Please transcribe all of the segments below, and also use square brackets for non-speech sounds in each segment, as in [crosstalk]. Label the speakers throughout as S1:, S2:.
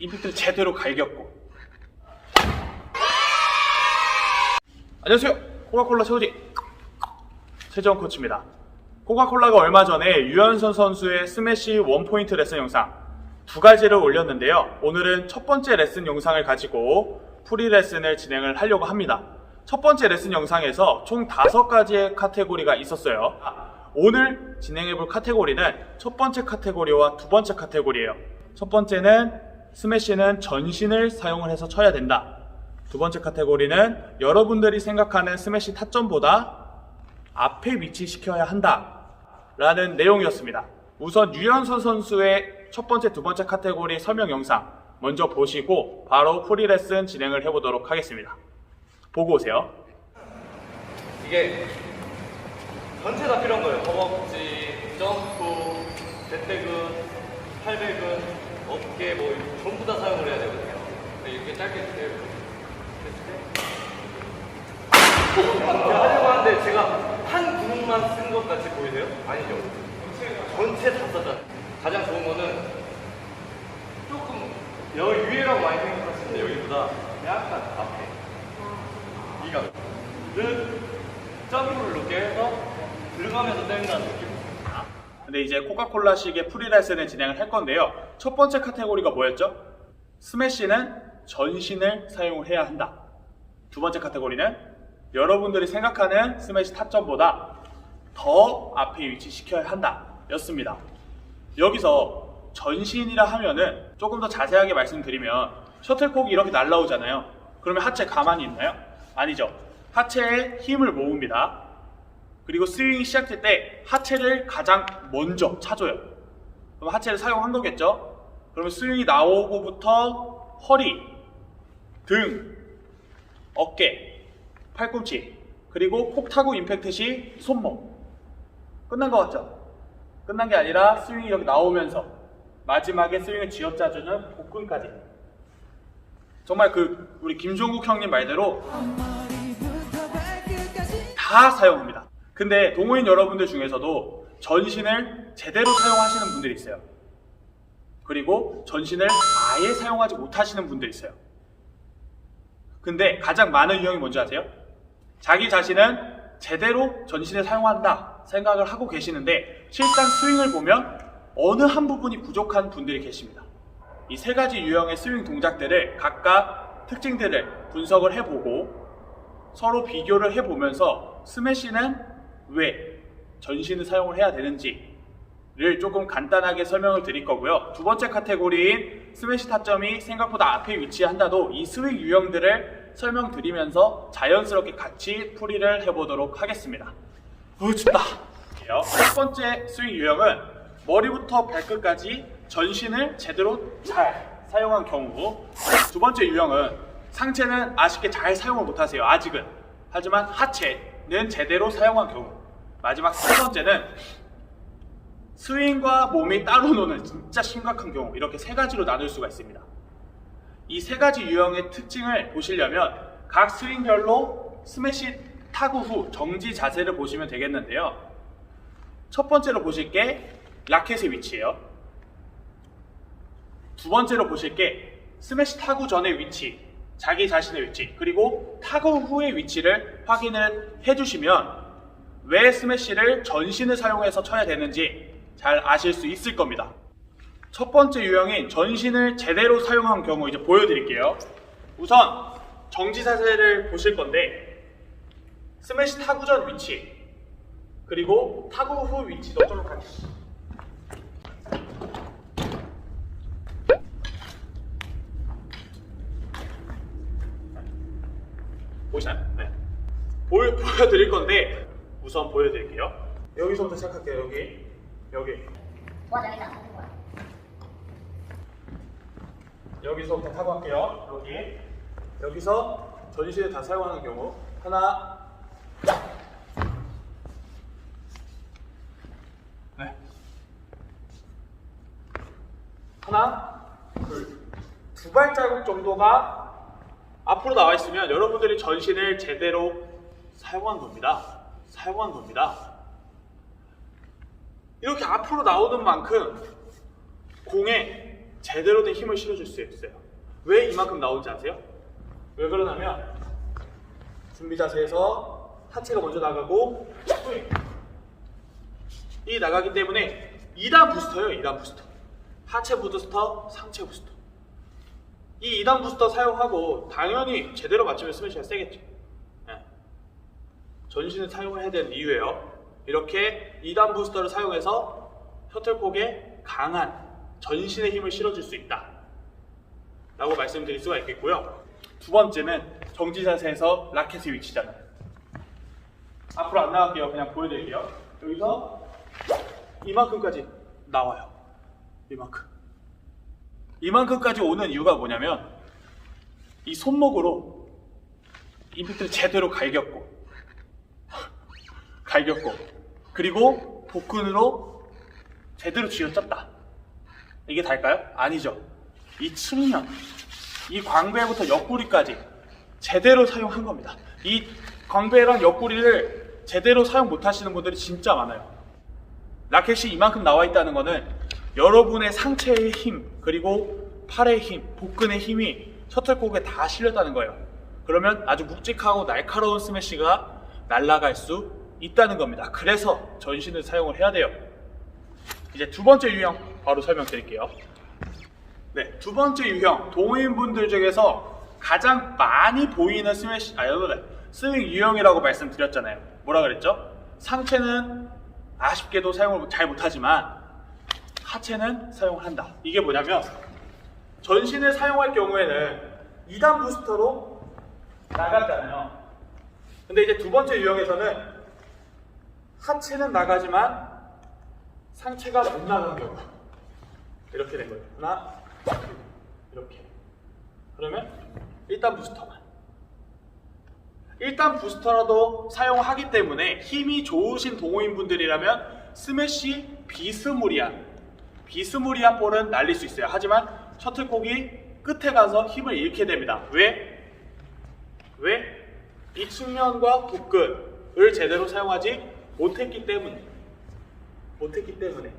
S1: 임팩트를 제대로 갈겼고. 안녕하세요. 코카콜라 최우지 최정 코치입니다. 코카콜라가 얼마 전에 유현선 선수의 스매시 원포인트 레슨 영상 두 가지를 올렸는데요. 오늘은 첫 번째 레슨 영상을 가지고 프리 레슨을 진행을 하려고 합니다. 첫 번째 레슨 영상에서 총 다섯 가지의 카테고리가 있었어요. 오늘 진행해볼 카테고리는 첫 번째 카테고리와 두 번째 카테고리예요. 첫 번째는 스매시는 전신을 사용을 해서 쳐야 된다 두 번째 카테고리는 여러분들이 생각하는 스매시 타점보다 앞에 위치시켜야 한다. 라는 내용이었습니다. 우선 유현선 선수의 첫 번째, 두 번째 카테고리 설명 영상 먼저 보시고 바로 프리 레슨 진행을 해보도록 하겠습니다. 보고 오세요.
S2: 이게 전체 다 필요한 거예요. 허벅지, 점프, 대퇴근, 팔배근, 어깨 뭐 전부 다 사용을 해야 되거든요. 근데 이렇게 짧게 이렇게 제가 하려고 하는데 제가 한 근육만 쓴 것 같이 보이세요? 아니죠. 전체 다 썼잖아요. 가장 좋은 거는 조금 여기 위에라고 많이 생각하시는데 여기보다 약간 앞에 이가 점프를 높게 해서 들어가면서 때린다는 느낌.
S1: 근데 이제 코카콜라식의 프리 레슨을 진행을 할 건데요. 첫 번째 카테고리가 뭐였죠? 스매시는 전신을 사용을 해야 한다. 두 번째 카테고리는 여러분들이 생각하는 스매시 타점보다 더 앞에 위치시켜야 한다. 였습니다. 여기서 전신이라 하면은 조금 더 자세하게 말씀드리면 셔틀콕이 이렇게 날라오잖아요. 그러면 하체 가만히 있나요? 아니죠. 하체에 힘을 모읍니다. 그리고 스윙이 시작될 때 하체를 가장 먼저 차줘요. 그럼 하체를 사용한 거겠죠? 그러면 스윙이 나오고부터 허리, 등, 어깨, 팔꿈치, 그리고 콕 타고 임팩트 시 손목. 끝난 것 같죠? 끝난 게 아니라 스윙이 이렇게 나오면서 마지막에 스윙을 쥐어짜주는 복근까지. 정말 그 우리 김종국 형님 말대로 다 사용합니다. 근데 동호인 여러분들 중에서도 전신을 제대로 사용하시는 분들이 있어요. 그리고 전신을 아예 사용하지 못하시는 분들이 있어요. 근데 가장 많은 유형이 뭔지 아세요? 자기 자신은 제대로 전신을 사용한다 생각을 하고 계시는데 실상 스윙을 보면 어느 한 부분이 부족한 분들이 계십니다. 이 세 가지 유형의 스윙 동작들을 각각 특징들을 분석을 해보고 서로 비교를 해보면서 스매시는 왜 전신을 사용을 해야 되는지를 조금 간단하게 설명을 드릴 거고요. 두 번째 카테고리인 스매시 타점이 생각보다 앞에 위치한다도 이 스윙 유형들을 설명드리면서 자연스럽게 같이 풀이를 해보도록 하겠습니다. 어, 춥다. 첫 번째 스윙 유형은 머리부터 발끝까지 전신을 제대로 잘 사용한 경우 두 번째 유형은 상체는 아쉽게 잘 사용을 못하세요. 아직은. 하지만 하체는 제대로 사용한 경우 마지막 세 번째는 스윙과 몸이 따로 노는 진짜 심각한 경우 이렇게 세 가지로 나눌 수가 있습니다. 이 세 가지 유형의 특징을 보시려면 각 스윙별로 스매시 타구 후 정지 자세를 보시면 되겠는데요. 첫 번째로 보실 게 라켓의 위치예요. 두 번째로 보실 게 스매시 타구 전의 위치, 자기 자신의 위치, 그리고 타구 후의 위치를 확인을 해주시면 왜 스매시를 전신을 사용해서 쳐야 되는지 잘 아실 수 있을 겁니다. 첫 번째 유형인 전신을 제대로 사용한 경우 이제 보여드릴게요. 우선 정지 자세를 보실 건데 스매시 타구 전 위치 그리고 타구 후 위치도 좀 같이 보이시나요? 네. 보여, 보여드릴 건데 우선 보여드릴게요. 여기서부터 시작할게요. 여기 여기.
S3: 하는 거야.
S1: 여기서부터 타고 할게요. 여기 여기서 전신을 다 사용하는 경우 하나 네 하나 둘 두 발자국 정도가 앞으로 나와 있으면 여러분들이 전신을 제대로 사용한 겁니다. 사용한 겁니다. 이렇게 앞으로 나오는 만큼 공에 제대로 된 힘을 실어줄 수 있어요. 왜 이만큼 나오는지 아세요? 왜 그러냐면 준비 자세에서 하체가 먼저 나가고 스윙. 이 나가기 때문에 2단 부스터예요. 2단 부스터. 하체 부스터, 상체 부스터. 이 2단 부스터 사용하고 당연히 제대로 맞추면 스매시가 세겠죠. 예. 전신을 사용을 해야 되는 이유예요. 이렇게 2단 부스터를 사용해서 셔틀콕에 강한 전신의 힘을 실어줄 수 있다. 라고 말씀드릴 수가 있겠고요. 두 번째는 정지 자세에서 라켓의 위치잖아요. 앞으로 안 나갈게요. 그냥 보여드릴게요. 여기서 이만큼까지 나와요. 이만큼. 이만큼까지 오는 이유가 뭐냐면 이 손목으로 임팩트를 제대로 갈겼고 갈겼고 그리고 복근으로 제대로 쥐어짰다. 이게 다일까요? 아니죠. 이 측면, 이 광배부터 옆구리까지 제대로 사용한 겁니다. 이 광배랑 옆구리를 제대로 사용 못 하시는 분들이 진짜 많아요. 라켓이 이만큼 나와 있다는 거는 여러분의 상체의 힘, 그리고 팔의 힘, 복근의 힘이 셔틀콕에 다 실렸다는 거예요. 그러면 아주 묵직하고 날카로운 스매시가 날아갈 수 있다는 겁니다. 그래서 전신을 사용을 해야 돼요. 이제 두 번째 유형 바로 설명드릴게요. 네, 두 번째 유형 동호인분들 중에서 가장 많이 보이는 스매시 아 여러분 스윙 유형이라고 말씀드렸잖아요. 뭐라 그랬죠? 상체는 아쉽게도 사용을 잘 못하지만 하체는 사용을 한다. 이게 뭐냐면 전신을 사용할 경우에는 2단 부스터로 나갔잖아요. 근데 이제 두 번째 유형에서는 하체는 나가지만 상체가 못 나가는 경우 이렇게 된 거예요. 하나, 둘, 이렇게. 그러면 일단 부스터만. 일단 부스터라도 사용하기 때문에 힘이 좋으신 동호인분들이라면 스매시 비스무리한 비스무리한 볼은 날릴 수 있어요. 하지만 셔틀콕이 끝에 가서 힘을 잃게 됩니다. 왜? 왜? 이 측면과 복근을 제대로 사용하지 못했기 때문에 못했기 때문에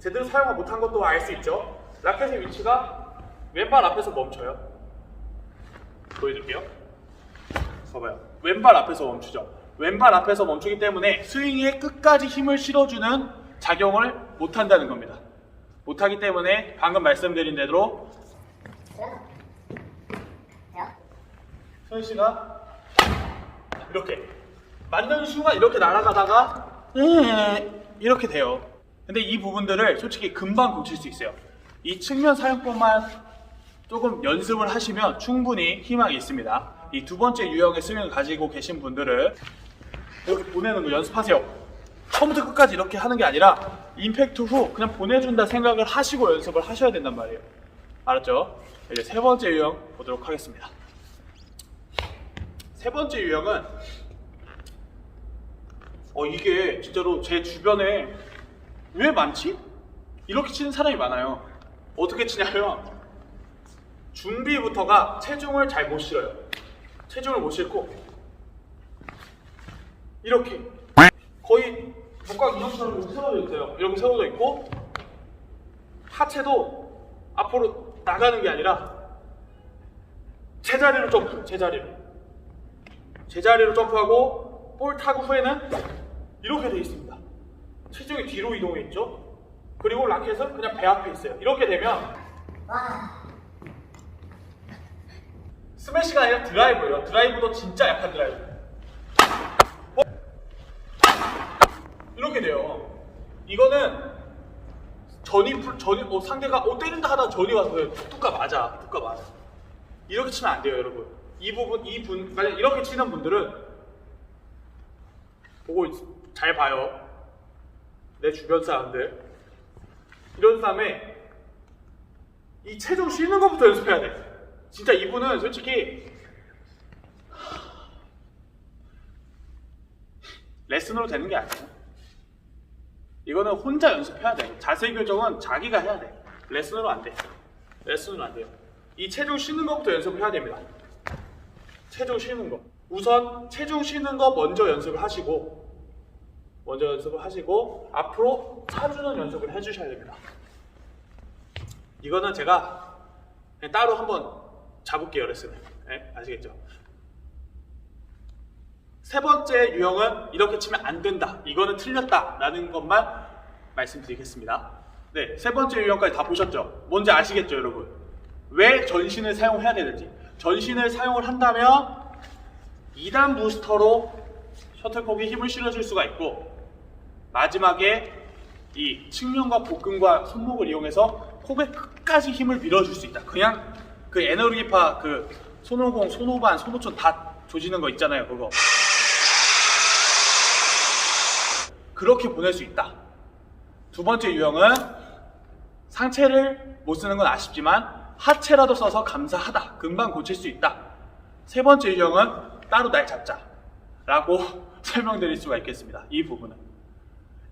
S1: 제대로 사용을 못한 것도 알 수 있죠. 라켓의 위치가 왼발 앞에서 멈춰요. 보여줄게요. 봐봐요. 왼발 앞에서 멈추죠. 왼발 앞에서 멈추기 때문에 스윙에 끝까지 힘을 실어주는 작용을 못한다는 겁니다. 못하기 때문에 방금 말씀드린 대로
S3: 자,
S1: 소연 씨가 이렇게 맞는 순간 이렇게 날아가다가 음, 이렇게 돼요. 근데 이 부분들을 솔직히 금방 고칠 수 있어요. 이 측면 사용법만 조금 연습을 하시면 충분히 희망이 있습니다. 이 두 번째 유형의 스윙을 가지고 계신 분들은 이렇게 보내는 거 연습하세요. 처음부터 끝까지 이렇게 하는 게 아니라 임팩트 후 그냥 보내준다 생각을 하시고 연습을 하셔야 된단 말이에요. 알았죠? 이제 세 번째 유형 보도록 하겠습니다. 세 번째 유형은 어 이게 진짜로 제 주변에 왜 많지? 이렇게 치는 사람이 많아요. 어떻게 치냐면 준비부터가 체중을 잘 못 실어요. 체중을 못 싣고 이렇게 거의 복각 인형처럼 이렇게 세워져 있어요. 이렇게 세워져 있고 하체도 앞으로 나가는 게 아니라 제자리로 점프, 제자리로. 제자리로 점프하고 볼 타구 후에는 이렇게 돼 있습니다. 체중이 뒤로 이동해 있죠. 그리고 라켓은 그냥 배 앞에 있어요. 이렇게 되면
S3: 와,
S1: 스매시가 아니라 드라이브예요. 드라이브도 진짜 약한 드라이브. 어? 이렇게 돼요. 이거는 전이 풀 전이 어, 상대가 어 때린다 하다 전이 와서 툭툭가 맞아, 툭가 맞아. 이렇게 치면 안 돼요, 여러분. 이 부분 이분 만약 이렇게 치는 분들은 보고 있- 잘 봐요. 내 주변 사람들 이런 다음에 이 체중 쉬는 것부터 연습해야 돼. 진짜 이분은 솔직히 레슨으로 되는 게 아니에요. 이거는 혼자 연습해야 돼. 자세 교정은 자기가 해야 돼. 레슨으로 안 돼. 레슨으로 안 돼요. 이 체중 쉬는 것부터 연습을 해야 됩니다. 체중 쉬는 거. 우선 체중 쉬는 거 먼저 연습을 하시고 먼저 연습을 하시고 앞으로 차주는 연습을 해주셔야 됩니다. 이거는 제가 따로 한번 잡을게요, 레슨을. 예? 아시겠죠? 세 번째 유형은 이렇게 치면 안 된다. 이거는 틀렸다 라는 것만 말씀드리겠습니다. 네, 세 번째 유형까지 다 보셨죠? 뭔지 아시겠죠, 여러분? 왜 전신을 사용해야 되는지. 전신을 사용을 한다면 2단 부스터로 셔틀콕에 힘을 실어줄 수가 있고 마지막에 이 측면과 복근과 손목을 이용해서 콕의 끝까지 힘을 밀어줄 수 있다. 그냥 그 에너지파 그 손오공, 손오반, 손오촌 다 조지는 거 있잖아요. 그거. 그렇게 보낼 수 있다. 두 번째 유형은 상체를 못 쓰는 건 아쉽지만 하체라도 써서 감사하다. 금방 고칠 수 있다. 세 번째 유형은 따로 날 잡자. 라고 [laughs] 설명드릴 수가 있겠습니다. 이 부분은.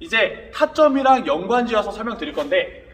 S1: 이제 타점이랑 연관지어서 설명드릴 건데